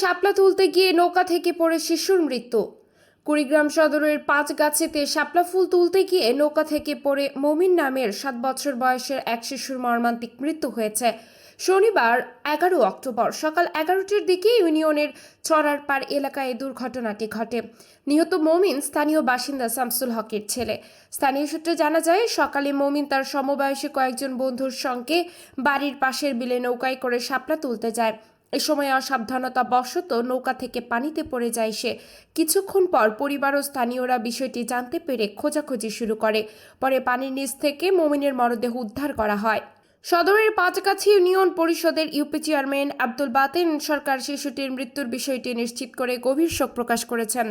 শাপলা তুলতে গিয়ে নৌকা থেকে পড়ে শিশুর মৃত্যু। কুড়িগ্রাম সদরের পাঁচ গাছেতে শাপলা ফুল তুলতে গিয়ে নৌকা থেকে পড়ে মমিন নামের সাত বছর বয়সের এক শিশুর মর্মান্তিক মৃত্যু হয়েছে। শনিবার, এগারো অক্টোবর সকাল এগারোটির দিকে ইউনিয়নের ছড়ার পার এলাকায় দুর্ঘটনাটি ঘটে। নিহত মমিন স্থানীয় বাসিন্দা শামসুল হকের ছেলে। স্থানীয় সূত্রে জানা যায়, সকালে মমিন তার সমবয়সী কয়েকজন বন্ধুর সঙ্গে বাড়ির পাশের বিলে নৌকায় করে শাপলা তুলতে যায়। এ সময় অসাবধানতা বশত নৌকা থেকে পানিতে পড়ে যায় সে। কিছুক্ষণ পর পরিবার ও স্থানীয়রা বিষয়টি জানতে পেরে খোঁজাখুঁজি শুরু করে। পরে পানির নিচ থেকে মমিনের মরদেহ উদ্ধার করা হয়। সদরের পাঁচকাছি ইউনিয়ন পরিষদের ইউপি চেয়ারম্যান আব্দুল বাতেন সরকার শিশুটির মৃত্যুর বিষয়টি নিশ্চিত করে গভীর শোক প্রকাশ করেছেন।